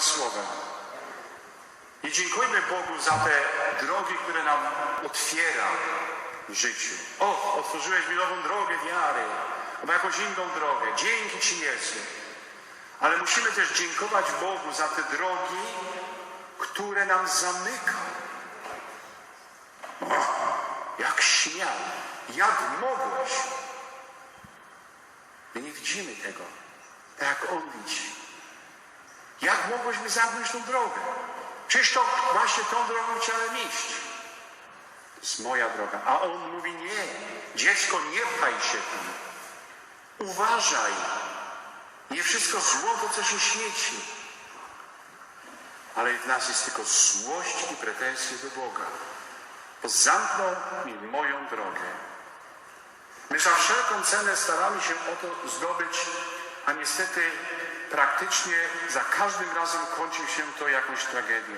z Słowem. I dziękujmy Bogu za te drogi, które nam otwiera w życiu. O, otworzyłeś mi nową drogę wiary, albo jakąś inną drogę. Dzięki Ci Jezu. Ale musimy też dziękować Bogu za te drogi, które nam zamyka. O, jak śmiał, jak mogłeś. My nie widzimy tego, tak jak On widzi. Jak mogłyśmy zamknąć tą drogę? Przecież to właśnie tą drogą chciałem iść. To jest moja droga. A on mówi nie. Dziecko, nie pchaj się tam. Uważaj. Nie wszystko zło to, co się świeci. Ale w nas jest tylko złość i pretensje do Boga. Bo zamknął mi moją drogę. My za wszelką cenę staramy się o to zdobyć, a niestety praktycznie za każdym razem kończy się to jakąś tragedią.